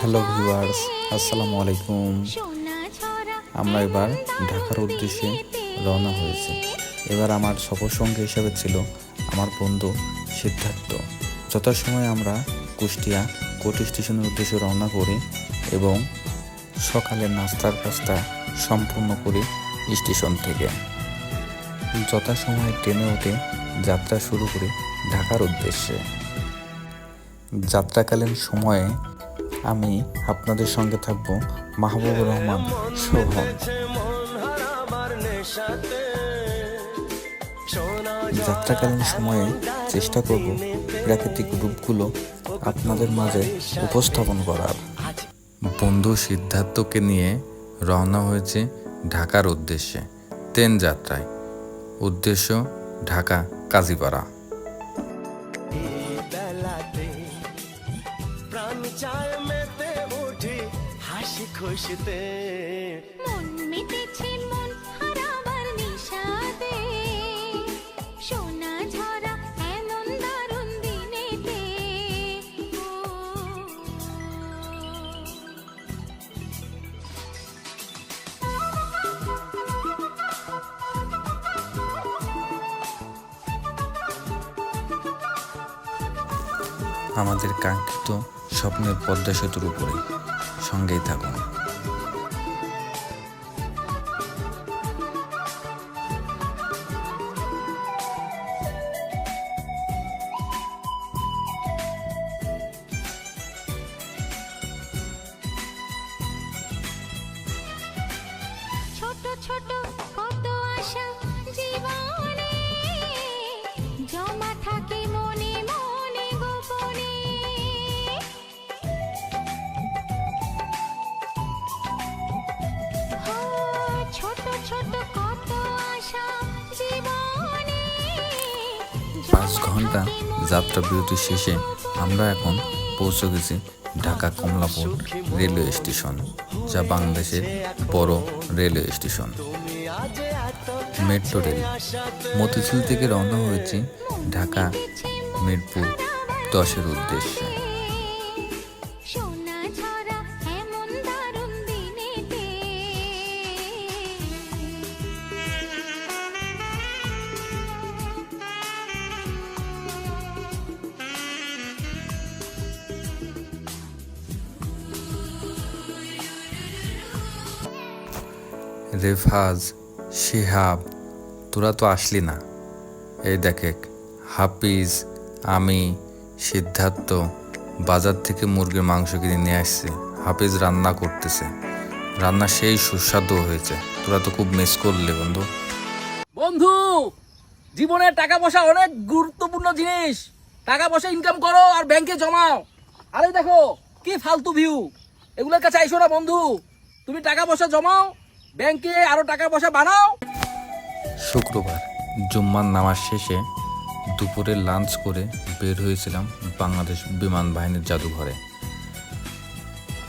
Hello viewers আসসালামু আলাইকুম। আমরা এবার ঢাকার উদ্দেশ্যে রওনা হয়েছি। এবার আমার সফর সঙ্গী হিসেবে ছিল আমার বন্ধু সিদ্ধার্থ। যথাসময়ে আমরা কুষ্টিয়া কোটি স্টেশনের উদ্দেশ্যে রওনা করি এবং সকালে নাস্তার কাজটা সম্পূর্ণ করি স্টেশন থেকে। যথাসময়ে ট্রেনে উঠে যাত্রা শুরু করি ঢাকার উদ্দেশ্যে। যাত্রাকালীন সময়ে আমি আপনাদের সঙ্গে থাকব মাহবুবুর রহমান শোভন যাত্রাকালীন সময়ে চেষ্টা করব প্রাকৃতিক রূপগুলো আপনাদের মাঝে উপস্থাপন করার। বন্ধু সিদ্ধার্থকে নিয়ে রওনা হয়েছে ঢাকার উদ্দেশ্যে, ট্রেন যাত্রায়। উদ্দেশ্য ঢাকা কাজীপাড়া খুশিতে। মন মেতেছে মন হারাবার নিশাতে। সোনা ঝরা এমন দারুণ দিনেতে। আমাদের কাঙ্ক্ষিত স্বপ্নের পদ্মা সেতুর উপরে। 传给他吧。ছোট ছোট কত আশা জীবনে পাঁচ ঘণ্টা যাত্রা বিরতি শেষে আমরা এখন পৌঁছে গেছি ঢাকা কমলাপুর রেলওয়ে স্টেশন যা বাংলাদেশের বড় railway station. Metro rail. Motijheel থেকে রওনা হয়েছি ঢাকা মিরপুর দশের উদ্দেশ্যে। রেফাজ, শিহাব, তোরা তো আসলি না। এই দেখে হাফিজ, আমি, সিদ্ধার্থ, বাজার থেকে মুরগির মাংস কিনে নিয়ে আসছি। হাফিজ রান্না করতেছে। রান্না সেই সুস্বাদু হয়েছে। তোরা তো খুব মিস করলি বন্ধু। বন্ধু, জীবনে টাকা পয়সা অনেক গুরুত্বপূর্ণ জিনিস। টাকা পয়সা ইনকাম করো আর ব্যাংকে জমাও। আরে দেখো, কি ফালতু ভিউ এগুলোর কাছে আইসো না বন্ধু। তুমি টাকা পয়সা জমাও ব্যাংকে আরও টাকা পয়সা বানাও। শুক্রবার, জুম্মার নামাজ শেষে দুপুরে লাঞ্চ করে বের হয়েছিলাম বাংলাদেশ বিমান বাহিনীর জাদুঘরে।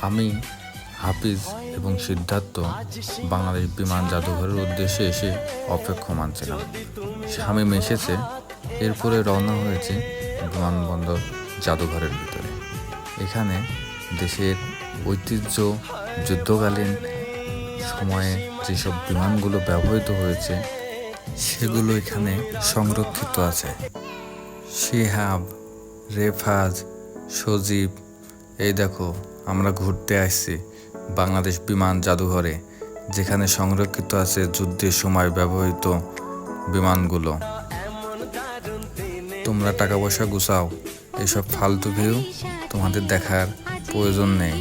আমি, হাফিজ এবং সিদ্ধার্থ বাংলাদেশ বিমান জাদুঘরের উদ্দেশ্যে এসে অপেক্ষমান ছিলাম। স্বামী এসেছে, এরপরে রওনা হয়েছে বিমানবন্দর জাদুঘরের ভিতরে। এখানে দেশের ঐতিহ্য, যুদ্ধকালীন সময়ে যেসব বিমানগুলো ব্যবহৃত হয়েছে, সেগুলো এখানে সংরক্ষিত আছে। শিহাব, রেফাজ, সজীব, এই দেখো, আমরা ঘুরতে আসছি বাংলাদেশ বিমান জাদুঘরে, যেখানে সংরক্ষিত আছে যুদ্ধের সময় ব্যবহৃত বিমানগুলো। তোমরা টাকা পয়সা গুছাও, এসব ফালতু ভিউ তোমাদের দেখার প্রয়োজন নেই।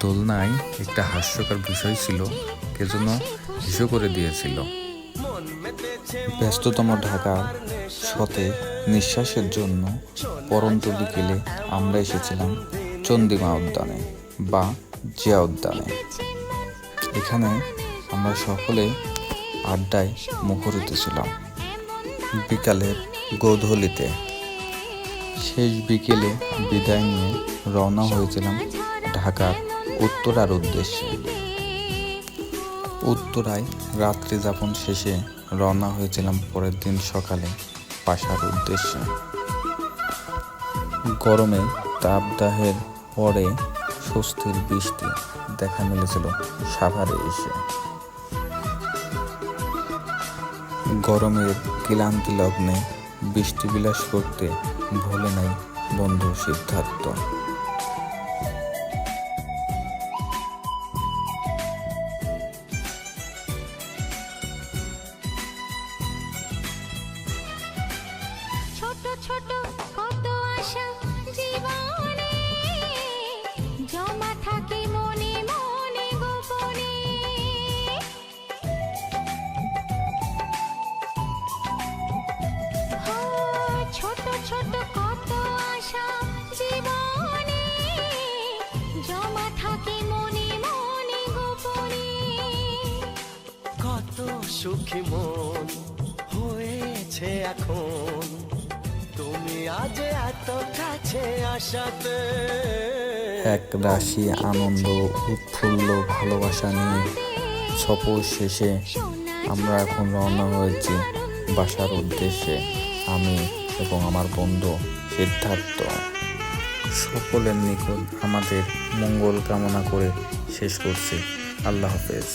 দোলনায় একটা হাস্যকর বিষয় ছিল কে যেন হিসো করে দিয়েছিল। ব্যস্ততম ঢাকার সতে নিঃশ্বাসের জন্য পরন্ত বিকেলে আমরা এসেছিলাম চন্দিমা উদ্যানে বা জিয়া উদ্যানে। এখানে আমরা সকলে আড্ডায় মুখরিত ছিলাম। বিকালের গোধূলিতে। শেষ বিকেলে বিদায় নিয়ে রওনা হয়েছিলাম ঢাকার উত্তরার উদ্দেশ্যে। উত্তরায় রাত্রি যাপন শেষে রওনা হয়েছিলাম পরের দিন সকালে বাসার উদ্দেশ্যে। গরমে তাপদাহের পরে স্বস্তির বৃষ্টি দেখা মিলেছিল সাভারে এসে। গরমের ক্লান্তি লগ্নে বৃষ্টি বিলাস করতে ভোলে নাই বন্ধু সিদ্ধার্থ। জমা থাকে মনে মনে ছোট ছোট কত জমা থাকে মনে মনে কত সুখী মন হয়েছে এখন। তুমি আজ এত কাছে আসাতে। এক রাশি আনন্দ, উৎফুল্ল ভালোবাসা নিয়ে সফর শেষে আমরা এখন রওনা হয়েছি বাসার উদ্দেশ্যে। আমি এবং আমার বন্ধু সিদ্ধার্থ। সকলের নিকট আমাদের মঙ্গল কামনা করে শেষ করছি। আল্লাহ হাফেজ।